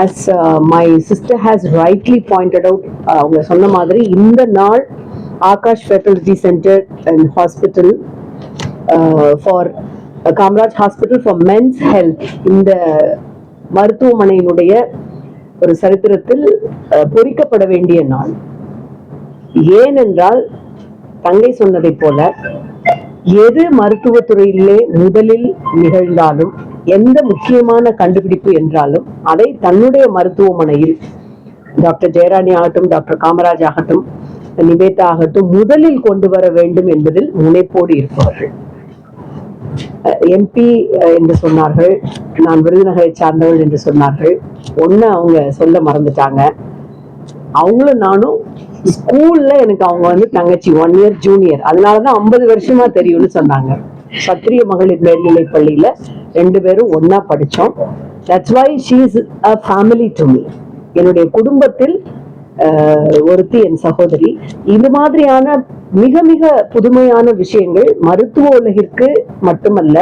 As my sister has rightly pointed out அவங்க சொன்ன மாதிரி இந்த நாள் Akash fertility centre and hospital for Kamaraj hospital for men's health இந்த மருத்துவமனையினுடைய ஒரு சரித்திரத்தில் uh, பொறிக்கப்பட வேண்டிய நாள். ஏனென்றால் தங்கை சொன்னதை போல எது மருத்துவத்துறையிலே முதலில் நிகழ்ந்தாலும் எந்த முக்கியமான கண்டுபிடிப்பு என்றாலும் அதை தன்னுடைய மருத்துவமனையில் டாக்டர் ஜெயராணி ஆகட்டும் டாக்டர் காமராஜ் ஆகட்டும் நிவேதா ஆகட்டும் முதலில் கொண்டு வர வேண்டும் என்பதில் முனைப்போடு இருப்பவர்கள் எம்பி என்று சொன்னார்கள் நான் விருதுநகரை சார்ந்தவள் என்று சொன்னார்கள். ஒண்ணு அவங்க சொல்ல மறந்துட்டாங்க. அவங்களும் நானும் ஸ்கூல்ல எனக்கு அவங்க வந்து தங்கச்சி ஒன் இயர் ஜூனியர் அதனாலதான் ஐம்பது வருஷமா தெரியும்னு சொன்னாங்க. சத்திரிய மகளிர் மேல்நிலை பள்ளியில ரெண்டு பேரும் ஒன்னா படிச்சோம். That's why she is a family to me என்னுடைய குடும்பத்தில் ஒருத்தி என் சகோதரி. இது மாதிரியான மிக மிக புதுமையான விஷயங்கள் மருத்துவ உலகிற்கு மட்டுமல்ல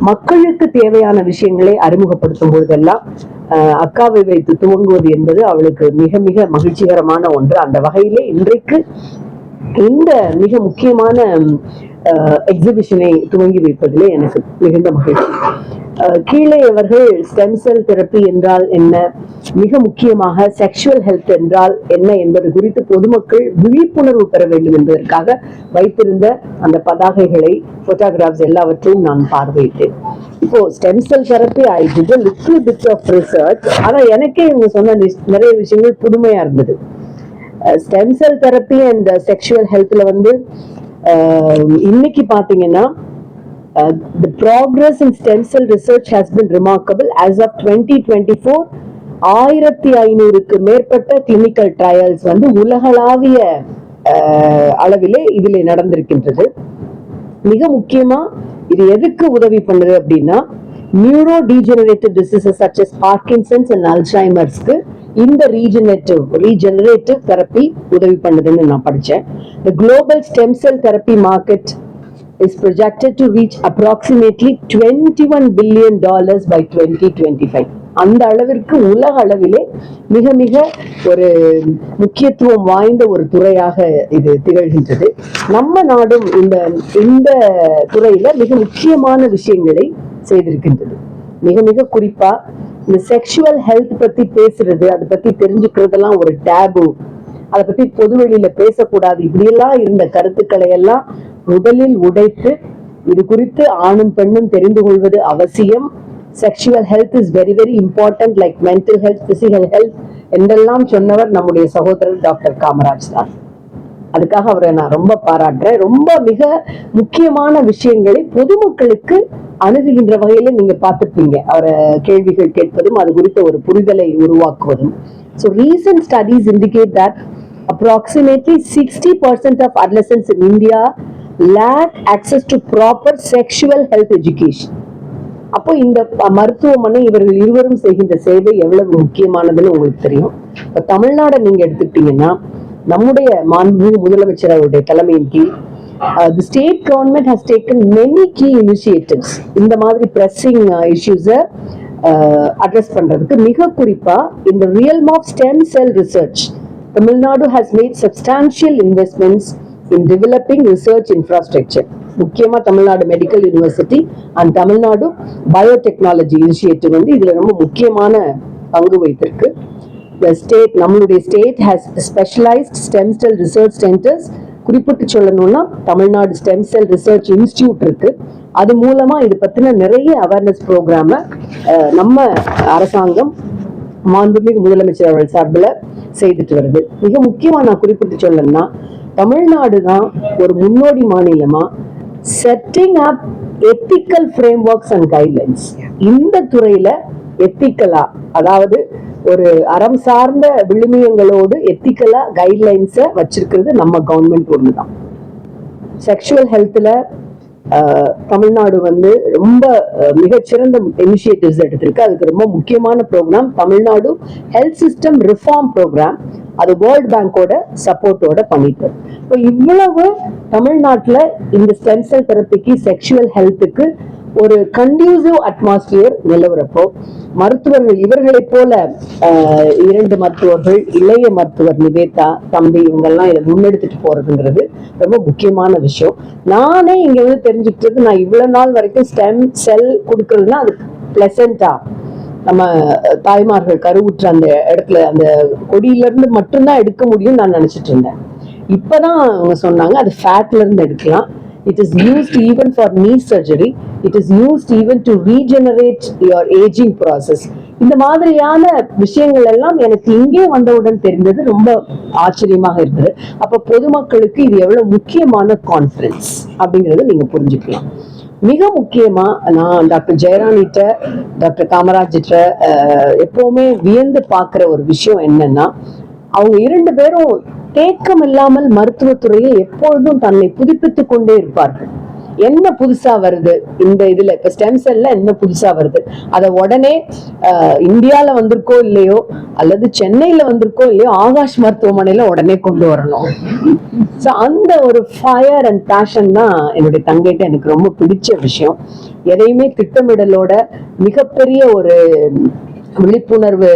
மக்களுக்கு தேவையான விஷயங்களை அறிமுகப்படுத்தும் பொழுதெல்லாம் அஹ், அக்காவை வைத்து துவங்குவது என்பது அவளுக்கு மிக மிக மகிழ்ச்சிகரமான ஒன்று. அந்த வகையிலே இன்றைக்கு இந்த மிக முக்கியமான எக்ஸிபிஷனை துவங்கி வைப்பதிலே எனக்கு மிகுந்த மகிழ்ச்சி. கீழே அவர்கள் ஸ்டெம் செல் தெரப்பி என்றால் என்ன? மிக முக்கியமாக செக்ஷுவல் ஹெல்த் என்றால் என்ன என்பது குறித்து பொதுமக்கள் விழிப்புணர்வு பெற வேண்டும் என்பதற்காக வைத்திருந்த அந்த பதாகைகளை போட்டோகிராஃப்ஸ் எல்லாவற்றையும் நான் பார்வையிட்டேன். இப்போ stem cell therapy I did little bit of research ஆனா எனக்கே இவங்க சொன்ன நிறைய விஷயங்கள் புதுமையா இருந்தது. Stem cell therapy and sexual ஹெல்த்ல வந்து இன்னைக்கு பாத்தீங்கன்னா the progress in stem cell research has been remarkable as of twenty twenty four ஆயிரத்தி ஐநூறுக்கு மேற்பட்ட கிளினிக்கல் ட்ரையல்ஸ் வந்து உலகளாவிய அளவிலே இதில் நடந்திருக்கின்றது. மிக முக்கியமா இது எதுக்கு உதவி பண்ணுது அப்படின்னா neurodegenerative diseases such as Parkinson's and அல்சைமர்ஸ்க்கு இந்த ரீஜெனரேட்டிவ் ரீஜெனரேட்டிவ் தெரப்பி உதவி பண்ணுதுன்னு நான் படிச்சேன். The global stem cell therapy market is projected to reach approximately 21 billion dollars by 2025 அந்த அளவிற்கு உலக அளவிலே மிக மிக ஒரு முக்கியத்துவம் வாய்ந்த ஒரு துறையாக இது திகழ்கின்றது. நம்ம நாடும் இந்த இந்த துறையில மிக முக்கியமான விஷயங்களை செய்திருக்கின்றது. மிக மிக குறிப்பா இந்த செக்ஷுவல் ஹெல்த் பத்தி பேசுறது அதை பத்தி தெரிஞ்சுக்கிறதெல்லாம் ஒரு டேபு அதை பத்தி பொது வெளியில பேசக்கூடாது. இப்படியெல்லாம் இருந்த கருத்துக்களை எல்லாம் முதலில் உடைத்து இது குறித்து ஆணும் பெண்ணும் தெரிந்து கொள்வது அவசியம். Sexual health is very very important like mental health physical health என்றெல்லாம் சொன்னவர் நம்முடைய சகோதரர் டாக்டர் காமராஜ் தான். அதுக்காக அவரை நான் ரொம்ப பாராட்டுறேன். ரொம்ப மிக முக்கியமான விஷயங்களை பொதுமக்களுக்கு அணுகுகின்ற வகையில நீங்க பார்த்துப்பீங்க. அவரை கேள்விகள் கேட்பதும் அது குறித்த ஒரு புரிதலை உருவாக்குவதும். So recent studies indicate that approximately 60% of adolescents in India lack access to proper sexual health education. அப்போ இந்த மருத்துவமனை இவர்கள் இருவரும் செய்கின்ற சேவை எவ்வளவு முக்கியமானதுன்னு உங்களுக்கு தெரியும். இப்போ தமிழ்நாடை நீங்க எடுத்துக்கிட்டீங்கன்னா நம்முடைய மாண்புமிகு முதலமைச்சர் அவருடைய தலைமையின் கீழ் the state government has taken many key initiatives இந்த மாதிரி pressing uh, இஷ்யூஸை அட்ரஸ் பண்றதுக்கு மிக குறிப்பா இந்த realm of stem cell research Tamil Nadu has made substantial investments in developing research infrastructure முக்கியமா Tamil Nadu medical university and Tamil Nadu biotechnology initiative வந்து இதுல ரொம்ப முக்கியமான பங்கு வைத்திருக்கு த ஸ்டேட் நம்மளுடைய state has specialized stem cell research centers குறிப்பிட்டு சொல்லணும்னா Tamil Nadu stem cell research institute இருக்கு. அது மூலமா இது பத்தின நிறைய அவேர்னஸ் ப்ரோக்ராம நம்ம அரசாங்கம் மாண்புமிகு முதலமைச்சர் அவர்கள் சார்பில் செய்துட்டு வருது. மிக முக்கியமா நான் குறிப்பிட்டு சொல்லணும்னா தமிழ்நாடு தான் ஒரு முன்னோடி மாநிலமா setting up ethical frameworks and guidelines இந்த துறையில எத்திக்கலா. அதாவது ஒரு அறம் சார்ந்த விழுமியங்களோடு எத்திக்கலா கைட்லைன்ஸை வச்சிருக்கிறது நம்ம கவர்மெண்ட் ஒன்று தான் செக்ஷுவல் ஹெல்த்ல தமிழ்நாடு வந்து ரொம்ப மிகச்சிறந்த இனிஷியேட்டிவ்ஸ் எடுத்திருக்கு. அதுக்கு ரொம்ப முக்கியமான program Tamil Nadu health system reform program அது வேர்ல்ட் பேங்கோட சப்போர்ட்டோட பண்ணிட்டு. இப்போ இவ்வளவு தமிழ்நாட்டுல இந்த ஸ்டெம் செல் தெரப்பிக்கு செக்ஷுவல் ஹெல்த்துக்கு ஒரு கண்டியூசிவ் அட்மாஸ்பியர் நிலவரப்போ மருத்துவர்கள் இவர்களைப் போல இரண்டு மருத்துவர்கள் இளைய மருத்துவர் நிவேதா தம்பி இவங்கெல்லாம் இதை முன்னெடுத்துட்டு போறதுங்கிறது ரொம்ப முக்கியமான விஷயம். நானே இங்க வந்து தெரிஞ்சுக்கிட்டது நான் இவ்வளவு நாள் வரைக்கும் ஸ்டெம் செல் கொடுக்கறதுன்னா அது பிளசண்டா நம்ம தாய்மார்கள் கருவுற்ற அந்த இடத்துல அந்த கொடியில இருந்து மட்டும்தான் எடுக்க முடியும்னு நான் நினைச்சிட்டு இருந்தேன். இப்பதான் அவங்க சொன்னாங்க அது ஃபேட்லேருந்து எடுக்கலாம். It is used even for knee surgery it is used even to regenerate your aging process இந்த மாதிரியான விஷயங்கள் எல்லாம் எனக்கு இங்கே வந்தவுடன் தெரிந்தது. ரொம்ப ஆச்சரியமாக இருந்தது. அப்ப பொதுமக்களுக்கு இது எவ்வளவு முக்கியமான கான்ஃபரன்ஸ் அப்படிங்கறத நீங்க புரிஞ்சுக்கலாம். மிக முக்கியமா நான் டாக்டர் ஜெயராணிட்ட டாக்டர் காமராஜிட்ட எப்பவுமே வியந்து பார்க்கிற ஒரு விஷயம் என்னன்னா அவங்க இரண்டு பேரும் தேக்கம் இல்லாமல் மருத்துவத்துறையை எப்பொழுதும் தன்னை புதுப்பித்துக் கொண்டே இருப்பார்கள். என்ன புதுசா வருது? இந்த இதுல இப்ப ஸ்டெம் செல்ல என்ன புதுசா வருது? அதை உடனே இந்தியால வந்திருக்கோ இல்லையோ அல்லது சென்னையில வந்திருக்கோ இல்லையோ ஆகாஷ் மருத்துவமனையில உடனே கொண்டு வரணும். ஸோ அந்த ஒரு ஃபயர் அண்ட் பேஷன் தான் என்னுடைய தங்கைட்ட எனக்கு ரொம்ப பிடிச்ச விஷயம். எதையுமே திட்டமிடலோட மிகப்பெரிய ஒரு விழிப்புணர்வு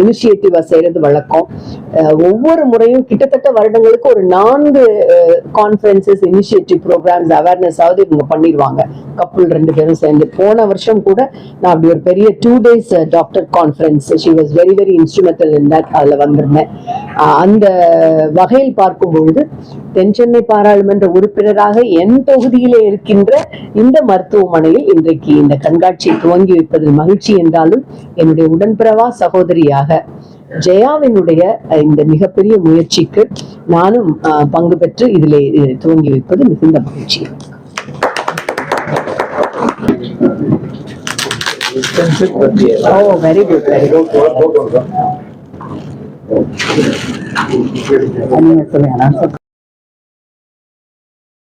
இனிஷியேட்டிவா செய்யறது வழக்கம். ஒவ்வொரு முறையும் கிட்டத்தட்ட வருடங்களுக்கு ஒரு நான்கு கான்ஃபரன்சஸ் இனிஷியேட்டிவ் ப்ரோக்ராம்ஸ் அவேர்னஸ் ஆகுது இவங்க பண்ணிடுவாங்க கப்புள் ரெண்டு பேரும் சேர்ந்து. போன வருஷம் கூட நான் அப்படி ஒரு பெரிய two days doctor conference she was very very instrumental in that அதில் வந்திருந்தேன். அந்த வகையில் பார்க்கும் பொழுது தென் சென்னை பாராளுமன்ற உறுப்பினராக என் தொகுதியிலே இருக்கின்ற இந்த மருத்துவமனையில் இன்றைக்கு இந்த கண்காட்சியை துவங்கி வைப்பதில் மகிழ்ச்சி என்றாலும் என்னுடைய உடல் உடன்பிறவா சகோதரியாக ஜெயாவினுடைய இந்த மிகப்பெரிய முயற்சிக்கு நானும் பங்கு பெற்று இதிலே இதை துவங்கி வைப்பது மிகுந்த மகிழ்ச்சி. Oh very good very good சொல்லுங்க